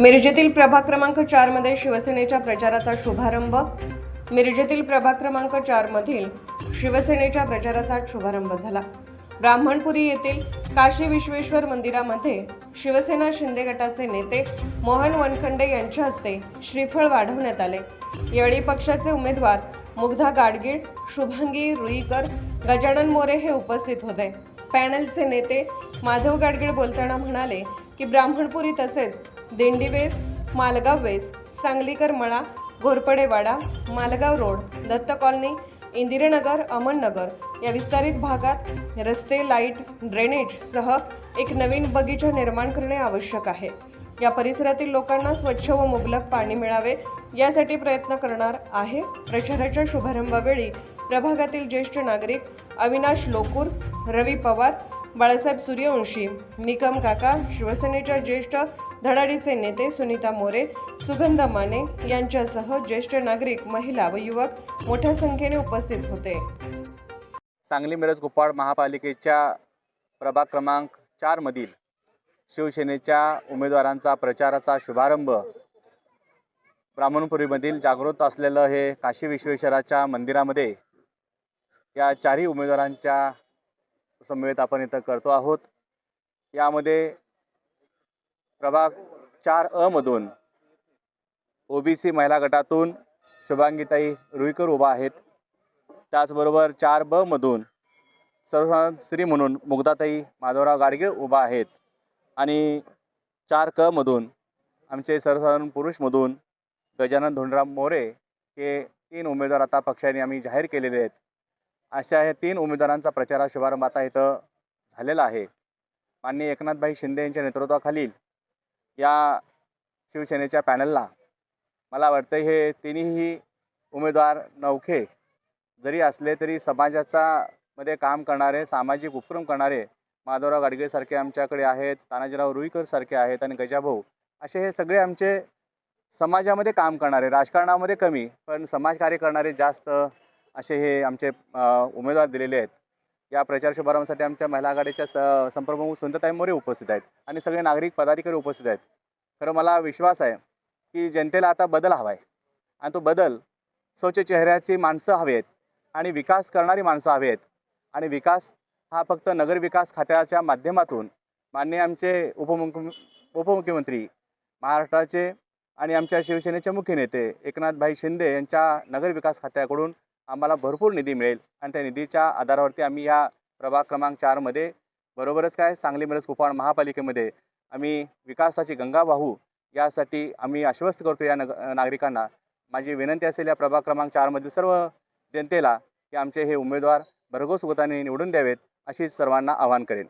मिरजेतील प्रभाग क्रमांक चारमध्ये शिवसेनेच्या प्रचाराचा शुभारंभ. मिरजेतील प्रभाग क्रमांक चारमधील शिवसेनेच्या प्रचाराचा शुभारंभ झाला. ब्राह्मणपुरी येथील काशी विश्वेश्वर मंदिरामध्ये शिवसेना शिंदे गटाचे नेते मोहन वनखंडे यांच्या हस्ते श्रीफळ वाढवण्यात आले. यावेळी पक्षाचे उमेदवार मुग्धा गाडगीळ शुभांगी रुईकर गजानन मोरे हे उपस्थित होते. पॅनलचे नेते माधव गाडगीळ बोलताना म्हणाले की ब्राह्मणपुरी तसेच दिंडीवेस मालगाव वेस सांगलीकर मळा घोरपडेवाडा मालगाव रोड दत्त कॉलनी इंदिरानगर अमननगर या विस्तारित भागात रस्ते लाइट ड्रेनेज सह एक नवीन बगीचा निर्माण करणे आवश्यक आहे. या परिसरातील लोकांना स्वच्छ व मुबलक पाणी मिळावे यासाठी प्रयत्न करणार आहे. प्रचाराच्या शुभारंभावेळी प्रभागातील ज्येष्ठ नागरिक अविनाश लोकूर रवी पवार बाळासाहेब सूर्यवंशी निकम काका शिवसेनेच्या ज्येष्ठ धडाडीचे नेते सुनीता मोरे सुगंधा माने यांच्यासह ज्येष्ठ नागरिक महिला व युवक मोठ्या संख्येने उपस्थित होते. सांगली मिरज कुप्पाड महापालिकेच्या प्रभाग क्रमांक चारमधील शिवसेनेच्या उमेदवारांचा प्रचाराचा शुभारंभ ब्राह्मणपुरीमधील जागृत असलेलं हे काशी विश्वेश्वराच्या मंदिरामध्ये या चारही उमेदवारांच्या समवेत आपण इथं करतो आहोत. यामध्ये प्रभाग चार अमधून ओबीसी महिला गटातून शुभांगीताई रुईकर उभा आहेत. त्याचबरोबर चार ब मधून सर्वसाधारण स्त्री म्हणून मुग्धाताई माधवराव गाडगे उभा आहेत. आणि चार क मधून आमचे सर्वसाधारण पुरुषमधून गजानन धोंडराम मोरे हे तीन उमेदवार आता पक्षाने आम्ही जाहीर केलेले आहेत. अशा हे तीन उमेदवारांचा प्रचार शुभारंभ आता इथं झालेला आहे. माननीय एकनाथभाई शिंदे यांच्या नेतृत्वाखालील या शिवसेनेच्या पॅनलला मला वाटतं हे तिन्हीही उमेदवार नौखे जरी असले तरी समाजाचा मध्ये काम करणारे सामाजिक उपक्रम करणारे माधवराव गाडगेसारखे आमच्याकडे आहेत तानाजीराव रुईकरसारखे आहेत आणि गजाभाऊ असे हे सगळे आमचे समाजामध्ये काम करणारे राजकारणामध्ये कमी पण समाजकार्य करणारे जास्त असे हे आमचे उमेदवार दिलेले आहेत. या प्रचार शुभारंभासाठी आमच्या महिला आघाडीच्या स संप्रमुख सुंदरताई मोरे उपस्थित आहेत आणि सगळे नागरिक पदाधिकारी उपस्थित आहेत. खरं मला विश्वास आहे की जनतेला आता बदल हवा आहे आणि तो बदल स्वच्छ चेहऱ्याची माणसं हवी आहेत आणि विकास करणारी माणसं हवी आहेत आणि विकास हा फक्त नगरविकास खात्याच्या माध्यमातून माननीय आमचे उपमुख्य उपमुख्यमंत्री महाराष्ट्राचे आणि आमच्या शिवसेनेचे मुख्य नेते एकनाथभाई शिंदे यांच्या नगरविकास खात्याकडून आम्हाला भरपूर निधी मिळेल. आणि त्या निधीच्या आधारावरती आम्ही या प्रभाग क्रमांक चारमध्ये बरोबरच काय सांगली मिरज कुपवाड महापालिकेमध्ये आम्ही विकासाची गंगा वाहू यासाठी आम्ही आश्वस्त करतो या नग नागरिकांना. माझी विनंती असेल या प्रभाग क्रमांक चारमधील सर्व जनतेला की आमचे हे उमेदवार भरघोस मताने निवडून द्यावेत अशी सर्वांना आवाहन करेन.